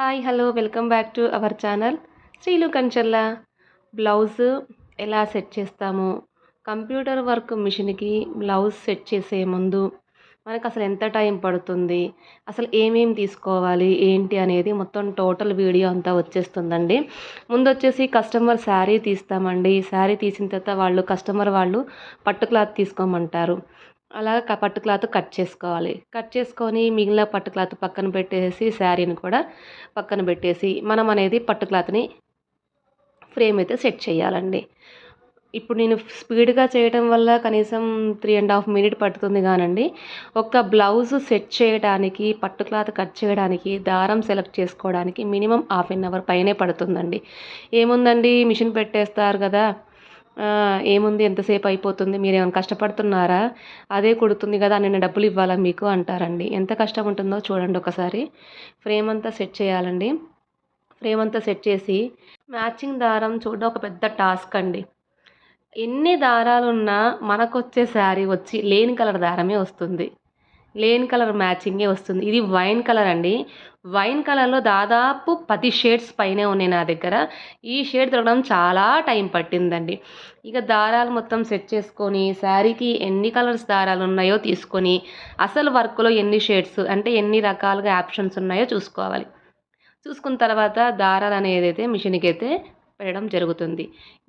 Hi hello welcome back to our channel. Srilu Kancharla. Blouse ఎలా set చేస్తాము? Computer work మిషన్కి blouse set చేసే ముందు మనకు అసలు ఎంత టైం పడుతుంది? అసలు ఏమేమి తీసుకోవాలి? ఏంటి అనేది మొత్తం టోటల్ వీడియో అంతా వచ్చేస్తుందండి. ముందు వచ్చేసి కస్టమర్ శారీ తీస్తామండి. శారీ తీసిన తర్వాత వాళ్ళు కస్టమర్ వాళ్ళు పట్టు క్లాత్ తీసుకోమంటారు. అలా పట్టు క్లాత్ కట్ చేసుకోవాలి. కట్ చేసుకొని మిగిలిన పట్టు క్లాత్ పక్కన పెట్టేసి శారీని కూడా పక్కన పెట్టేసి మనం అనేది పట్టు క్లాత్ని ఫ్రేమ్ అయితే సెట్ చేయాలండి. ఇప్పుడు నేను స్పీడ్గా చేయడం వల్ల కనీసం త్రీ అండ్ హాఫ్ మినిట్ పడుతుంది కానండి. ఒక బ్లౌజ్ సెట్ చేయడానికి పట్టు క్లాత్ కట్ చేయడానికి దారం సెలెక్ట్ చేసుకోవడానికి మినిమం హాఫ్ అన్ అవర్ పైనే పడుతుందండి. ఏముందండి? మిషన్ పెట్టేస్తారు కదా. ఏముంది? ఎంతసేపు అయిపోతుంది? మీరు ఏమైనా కష్టపడుతున్నారా? అదే కుడుతుంది కదా నేను డబ్బులు ఇవ్వాలా మీకు? అంటారండి. ఎంత కష్టం ఉంటుందో చూడండి ఒకసారి. ఫ్రేమ్ అంతా సెట్ చేయాలండి. ఫ్రేమ్ అంతా సెట్ చేసి మ్యాచింగ్ దారం చూడడం ఒక పెద్ద టాస్క్ అండి. ఎన్ని దారాలున్నా మనకు వచ్చే శారీ వచ్చి లేని కలర్ దారమే వస్తుంది. లేన్ కలర్ మ్యాచింగే వస్తుంది. ఇది వైన్ కలర్ అండి. వైన్ కలర్లో దాదాపు పది షేడ్స్ పైనే ఉన్నాయి నా దగ్గర. ఈ షేడ్ దొరకడం చాలా టైం పట్టిందండి. ఇక దారాలు మొత్తం సెట్ చేసుకొని శారీకి ఎన్ని కలర్స్ దారాలు ఉన్నాయో తీసుకొని అసలు వర్క్లో ఎన్ని షేడ్స్ అంటే ఎన్ని రకాలుగా ఆప్షన్స్ ఉన్నాయో చూసుకోవాలి. చూసుకున్న తర్వాత దారాలు అనేది అయితే మిషన్కి అయితే పెట్టడం జరుగుతుంది.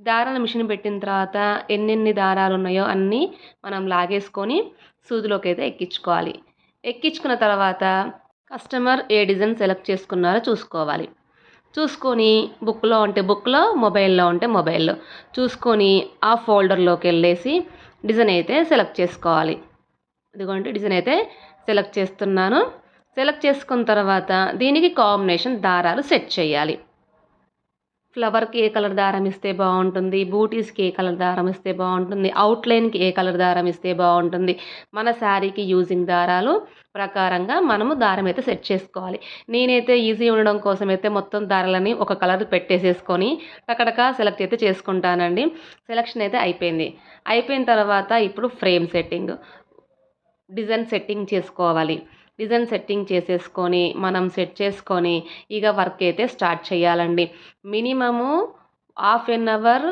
దారాల మిషన్ పెట్టిన తర్వాత ఎన్నెన్ని దారాలు ఉన్నాయో అన్నీ మనం లాగేసుకొని సూదిలోకి అయితే ఎక్కించుకోవాలి. ఎక్కించుకున్న తర్వాత కస్టమర్ ఏ డిజైన్ సెలెక్ట్ చేసుకున్నారో చూసుకోవాలి. చూసుకొని బుక్లో ఉంటే బుక్లో మొబైల్లో ఉంటే మొబైల్లో. చూసుకొని ఆ ఫోల్డర్లోకి వెళ్ళేసి డిజైన్ అయితే సెలెక్ట్ చేసుకోవాలి. ఇదిగోండి డిజైన్ అయితే సెలెక్ట్ చేస్తున్నాను. సెలెక్ట్ చేసుకున్న తర్వాత దీనికి కాంబినేషన్ దారాలు సెట్ చేయాలి. ఫ్లవర్కి ఏ కలర్ దారం ఇస్తే బాగుంటుంది బూటీస్కి ఏ కలర్ దారం ఇస్తే బాగుంటుంది అవుట్లైన్కి ఏ కలర్ దారం ఇస్తే బాగుంటుంది. మన శారీకి యూజింగ్ దారాలు ప్రకారంగా మనము దారం అయితే సెట్ చేసుకోవాలి. నేనైతే ఈజీ ఉండడం కోసం అయితే మొత్తం దారాలని ఒక కలర్ పెట్టేసేసుకొని టకటక సెలెక్ట్ అయితే చేసుకుంటానండి. సెలెక్షన్ అయితే అయిపోయింది. అయిపోయిన తర్వాత ఇప్పుడు ఫ్రేమ్ సెట్టింగ్ డిజైన్ సెట్టింగ్ చేసుకోవాలి. డిజైన్ సెట్టింగ్ చేసేసుకొని మనం సెట్ చేసుకొని ఇక వర్క్ అయితే స్టార్ట్ చేయాలండి. Minimum half an hour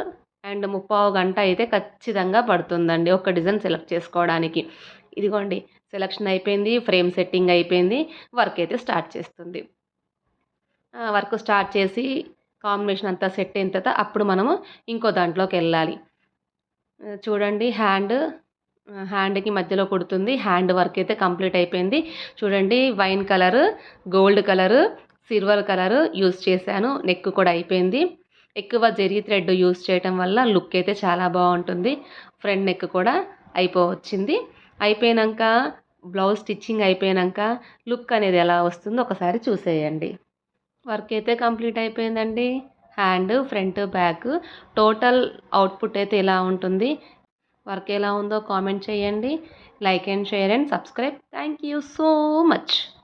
and ముప్పావు గంట అయితే ఖచ్చితంగా పడుతుందండి ఒక డిజైన్ సెలెక్ట్ చేసుకోవడానికి. ఇదిగోండి సెలక్షన్ అయిపోయింది ఫ్రేమ్ సెట్టింగ్ అయిపోయింది వర్క్ అయితే స్టార్ట్ చేస్తుంది. వర్క్ స్టార్ట్ చేసి కాంబినేషన్ అంతా సెట్ అయిన తర్వాత అప్పుడు మనము ఇంకో దాంట్లోకి వెళ్ళాలి. చూడండి హ్యాండ్ హ్యాండ్కి మధ్యలో కుడుతుంది. హ్యాండ్ వర్క్ అయితే కంప్లీట్ అయిపోయింది. చూడండి wine colour gold colour silver colour use చేశాను. నెక్ కూడా అయిపోయింది. ఎక్కువ జెరీ థ్రెడ్ యూస్ చేయటం వల్ల లుక్ అయితే చాలా బాగుంటుంది. ఫ్రంట్ నెక్ కూడా అయిపోవచ్చింది. అయిపోయాక బ్లౌజ్ స్టిచ్చింగ్ అయిపోయాక లుక్ అనేది ఎలా వస్తుందో ఒకసారి చూసేయండి. వర్క్ అయితే కంప్లీట్ అయిపోయిందండి. Hand front back total output అయితే ఎలా ఉంటుంది. వర్క్ ఎలా ఉందో కామెంట్ చేయండి. Like and share and subscribe. Thank you so much.